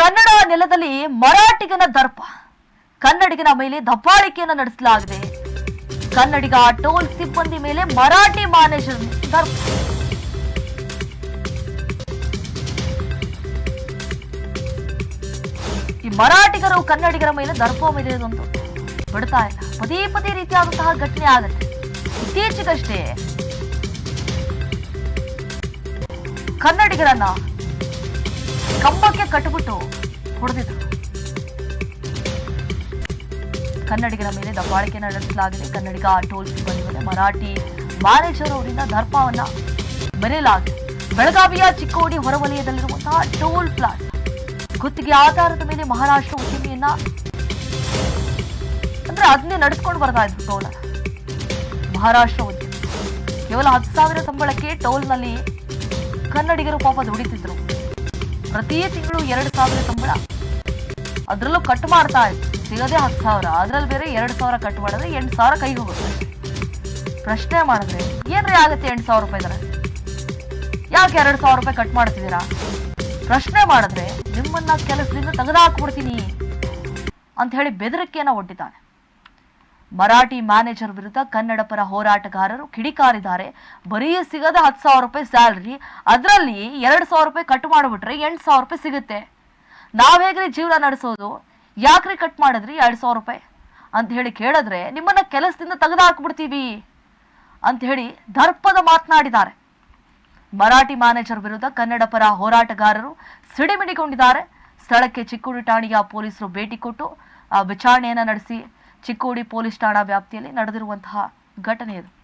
ಕನ್ನಡ ನೆಲದಲ್ಲಿ ಮರಾಠಿಗನ ದರ್ಪ. ಕನ್ನಡಿಗನ ಮೇಲೆ ದಬ್ಬಾಳಿಕೆಯನ್ನು ನಡೆಸಲಾಗಿದೆ. ಕನ್ನಡಿಗ ಟೋಲ್ ಸಿಬ್ಬಂದಿ ಮೇಲೆ ಮರಾಠಿ ಮ್ಯಾನೇಜರ್ ದರ್ಪ. ಈ ಮರಾಠಿಗರು ಕನ್ನಡಿಗರ ಮೇಲೆ ದರ್ಪ ಮೆರೆಯುವುದಂತೂ ಬಿಡ್ತಾ ಇಲ್ಲ. ಪದೇ ಪದೇ ರೀತಿಯಾದಂತಹ ಘಟನೆ ಆಗುತ್ತೆ ಇತ್ತೀಚೆಗಷ್ಟೇ ಕನ್ನಡಿಗರನ್ನ ಕಂಬಕ್ಕೆ ಕಟ್ಟಿಬಿಟ್ಟು ಹೊಡೆದಿದ್ರು. ಕನ್ನಡಿಗರ ಮೇಲೆ ದಬ್ಬಾಳಿಕೆ ನಡೆಸಲಾಗಿದೆ. ಕನ್ನಡಿಗ ಟೋಲ್ ಸಿಬ್ಬಂದಿ ಮೇಲೆ ಮರಾಠಿ ಮ್ಯಾನೇಜರ್ ಅವರಿಂದ ದರ್ಪವನ್ನ ಮೆರೆಯಲಾಗಿದೆ. ಬೆಳಗಾವಿಯ ಚಿಕ್ಕೋಡಿ ಹೊರವಲಯದಲ್ಲಿರುವಂತಹ ಟೋಲ್ ಪ್ಲಾಜಾ ಗುತ್ತಿಗೆ ಆಧಾರದ ಮೇಲೆ ಮಹಾರಾಷ್ಟ್ರ ಉದ್ಯಮಿಯನ್ನ ಅಂದ್ರೆ ಅದನ್ನೇ ನಡೆಸ್ಕೊಂಡು ಬರ್ತಾ ಇದ್ರು ಟೋಲ್ ಮಹಾರಾಷ್ಟ್ರ ಉದ್ಯಮಿ ಕೇವಲ ಹತ್ತು ಸಾವಿರ ಸಂಬಳಕ್ಕೆ ಟೋಲ್ನಲ್ಲಿ ಕನ್ನಡಿಗರು ಪಾಪ ದುಡಿತಿದ್ರು. ಪ್ರತಿ ತಿಂಗಳು ಎರಡು ಸಾವಿರ ಸಂಬಳ. ಅದರಲ್ಲೂ ಕಟ್ ಮಾಡ್ತಾ ಇತ್ತು ಸಿಗೋದೇ ಹತ್ತು ಸಾವಿರ. ಅದ್ರಲ್ಲಿ ಬೇರೆ ಎರಡು ಸಾವಿರ ಕಟ್ ಮಾಡಿದ್ರೆ ಎಂಟು ಸಾವಿರ ಕೈಗೆ ಹೋಗುತ್ತೆ. ಪ್ರಶ್ನೆ ಮಾಡಿದ್ರೆ, ಏನ್ರಿ ಆಗುತ್ತೆ ಎಂಟು ಸಾವಿರ ರೂಪಾಯಿ ದರ? ಯಾಕೆ ಎರಡು ಸಾವಿರ ರೂಪಾಯಿ ಕಟ್ ಮಾಡ್ತಿದ್ದೀರಾ? ಪ್ರಶ್ನೆ ಮಾಡಿದ್ರೆ, ನಿಮ್ಮನ್ನ ಕೆಲಸದಿಂದ ತೆಗೆದಾಕ್ಬಿಡ್ತೀನಿ ಅಂತ ಹೇಳಿ ಬೆದರಿಕೆಯನ್ನ ಒಡ್ಡಿದ್ದಾನೆ. ಮರಾಠಿ ಮ್ಯಾನೇಜರ್ ವಿರುದ್ಧ ಕನ್ನಡ ಪರ ಹೋರಾಟಗಾರರು ಕಿಡಿಕಾರಿದ್ದಾರೆ. ಬರೀ ಸಿಗದ ಹತ್ತು ಸಾವಿರ ರೂಪಾಯಿ ಸ್ಯಾಲ್ರಿ, ಅದರಲ್ಲಿ ಎರಡು ಸಾವಿರ ರೂಪಾಯಿ ಕಟ್ ಮಾಡಿಬಿಟ್ರೆ ಎಂಟು ಸಾವಿರ ರೂಪಾಯಿ ಸಿಗುತ್ತೆ. ನಾವು ಹೇಗ್ರಿ ಜೀವನ ನಡೆಸೋದು? ಯಾಕ್ರಿ ಕಟ್ ಮಾಡಿದ್ರಿ ಎರಡು ಸಾವಿರ ರೂಪಾಯಿ? ಅಂತ ಹೇಳಿ ಕೇಳಿದ್ರೆ, ನಿಮ್ಮನ್ನ ಕೆಲಸದಿಂದ ತೆಗೆದು ಹಾಕ್ಬಿಡ್ತೀವಿ ಅಂತ ಹೇಳಿ ದರ್ಪದ ಮಾತನಾಡಿದ್ದಾರೆ. ಮರಾಠಿ ಮ್ಯಾನೇಜರ್ ವಿರುದ್ಧ ಕನ್ನಡ ಪರ ಹೋರಾಟಗಾರರು ಸಿಡಿಮಿಡಿಗೊಂಡಿದ್ದಾರೆ. ಸ್ಥಳಕ್ಕೆ ಚಿಕ್ಕೋಡಿ ಠಾಣೆಯ ಪೊಲೀಸರು ಭೇಟಿ ಕೊಟ್ಟು ವಿಚಾರಣೆಯನ್ನ ನಡೆಸಿ. ಚಿಕ್ಕೋಡಿ ಪೊಲೀಸ್ ಠಾಣಾ ವ್ಯಾಪ್ತಿಯಲ್ಲಿ ನಡೆದಿರುವಂತಹ ಘಟನೆ ಇದು.